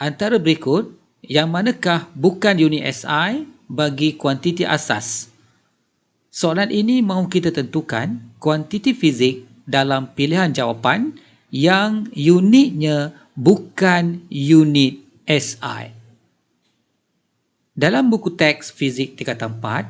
antara berikut yang manakah bukan unit SI bagi kuantiti asas? Soalan ini mahu kita tentukan kuantiti fizik dalam pilihan jawapan yang unitnya bukan unit SI. Dalam buku teks fizik tingkatan 4,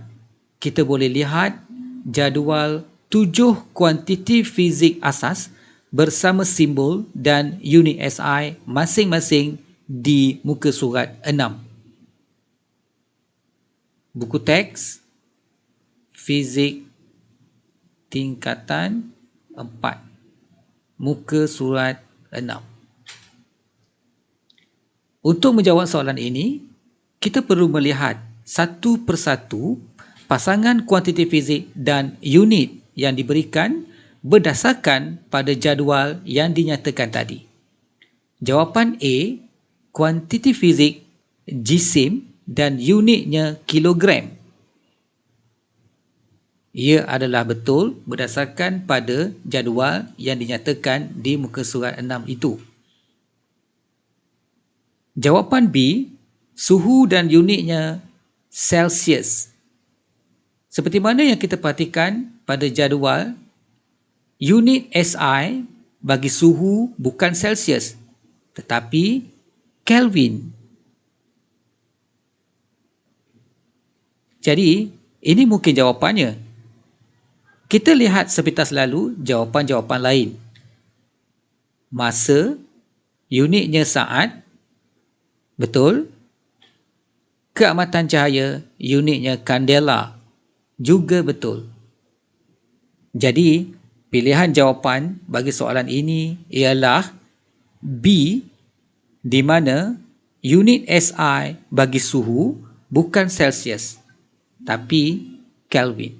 kita boleh lihat jadual tujuh kuantiti fizik asas bersama simbol dan unit SI masing-masing di muka surat 6. Buku teks fizik tingkatan 4 muka surat 6. Untuk menjawab soalan ini, kita perlu melihat satu persatu pasangan kuantiti fizik dan unit yang diberikan berdasarkan pada jadual yang dinyatakan tadi. Jawapan A, kuantiti fizik jisim dan unitnya kilogram. Ia adalah betul berdasarkan pada jadual yang dinyatakan di muka surat 6 itu. Jawapan B, suhu dan unitnya Celsius. Seperti mana yang kita perhatikan pada jadual Unit SI bagi suhu bukan Celsius tetapi Kelvin. Jadi, ini mungkin jawapannya. Kita lihat sepintas lalu jawapan-jawapan lain. Masa, unitnya saat, betul. Keamatan cahaya, unitnya kandela, juga betul. Jadi, Pilihan jawapan bagi soalan ini ialah B di mana unit SI bagi suhu bukan Celsius tapi Kelvin.